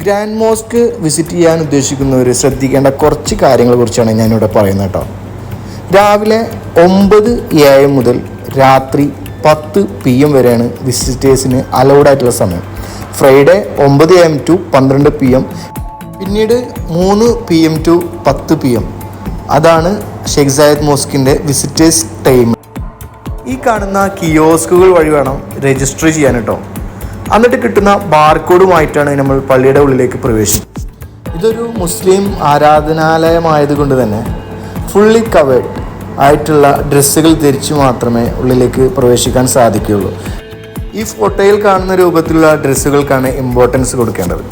Grand mosque visit ചെയ്യാൻ ഉദ്ദേശിക്കുന്നവർ ശ്രദ്ധിക്കേണ്ട കുറച്ച് കാര്യങ്ങളെ കുറിച്ചാണ് ഞാനിവിടെ പറയുന്നത് കേട്ടോ. രാവിലെ ഒമ്പത് എ എം മുതൽ രാത്രി പത്ത് പി എം വരെയാണ് വിസിറ്റേഴ്സിന് അലൗഡ് ആയിട്ടുള്ള സമയം. ഫ്രൈഡേ ഒമ്പത് എ എം ടു പന്ത്രണ്ട് പി എം പിന്നീട് മൂന്ന് പി എം ടു പത്ത് പി എം അതാണ് ഷെയ്ഖ് സായദ് മോസ്കിന്റെ വിസിറ്റേഴ്സ് ടൈം ഈ കാണുന്ന കിയോസ്കുകൾ വഴി വേണം രജിസ്റ്റർ ചെയ്യാൻ കേട്ടോ. എന്നിട്ട് കിട്ടുന്ന ബാർകോഡുമായിട്ടാണ് നമ്മൾ പള്ളിയുടെ ഉള്ളിലേക്ക് പ്രവേശിക്കുന്നത് ഇതൊരു മുസ്ലിം ആരാധനാലയമായതുകൊണ്ട് തന്നെ ഫുള്ളി കവേഡ് ആയിട്ടുള്ള ഡ്രസ്സുകൾ ധരിച്ച് മാത്രമേ ഉള്ളിലേക്ക് പ്രവേശിക്കാൻ സാധിക്കുകയുള്ളൂ. ഈ ഫോട്ടോയിൽ കാണുന്ന രൂപത്തിലുള്ള ഡ്രസ്സുകൾക്കാണ് ഇമ്പോർട്ടൻസ് കൊടുക്കേണ്ടത്.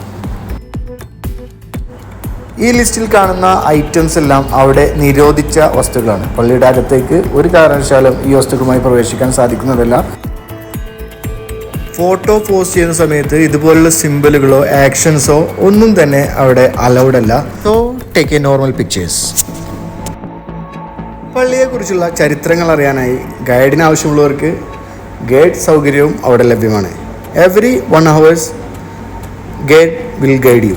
ഈ ലിസ്റ്റിൽ കാണുന്ന ഐറ്റംസ് എല്ലാം അവിടെ നിരോധിച്ച വസ്തുക്കളാണ്. പള്ളിയുടെ അകത്തേക്ക് ഒരു കാരണവശാലും ഈ വസ്തുക്കളുമായി പ്രവേശിക്കാൻ സാധിക്കുന്നതല്ല. ഫോട്ടോ പോസ്റ്റ് ചെയ്യുന്ന സമയത്ത് ഇതുപോലുള്ള സിമ്പിളുകളോ ആക്ഷൻസോ ഒന്നും തന്നെ അവിടെ അലൗഡ് അല്ല. So take a normal pictures പള്ളിയെക്കുറിച്ചുള്ള ചരിത്രങ്ങൾ അറിയാനായി ഗൈഡിന് ആവശ്യമുള്ളവർക്ക് ഗൈഡ് സൗകര്യവും അവിടെ ലഭ്യമാണ്. Every one hours guide will guide you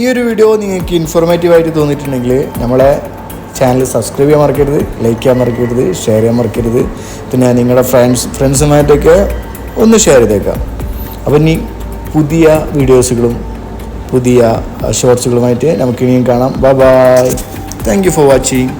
ഈ ഒരു വീഡിയോ നിങ്ങൾക്ക് ഇൻഫോർമേറ്റീവ് ആയിട്ട് തോന്നിയിട്ടുണ്ടെങ്കിൽ നമ്മളെ ചാനൽ സബ്സ്ക്രൈബ് ചെയ്യാൻ മറക്കരുത് ലൈക്ക് ചെയ്യാൻ മറക്കരുത് ഷെയർ ചെയ്യാൻ മറക്കരുത്. പിന്നെ നിങ്ങളുടെ ഫ്രണ്ട്സ് ഫ്രണ്ട്സുമായിട്ടൊക്കെ ഒന്ന് ഷെയർ ചെയ്തേക്കാം. അപ്പം ഇനി പുതിയ വീഡിയോസുകളും പുതിയ ഷോർട്സുകളുമായിട്ട് നമുക്ക് ഇനിയും കാണാം. Bye bye thank you for watching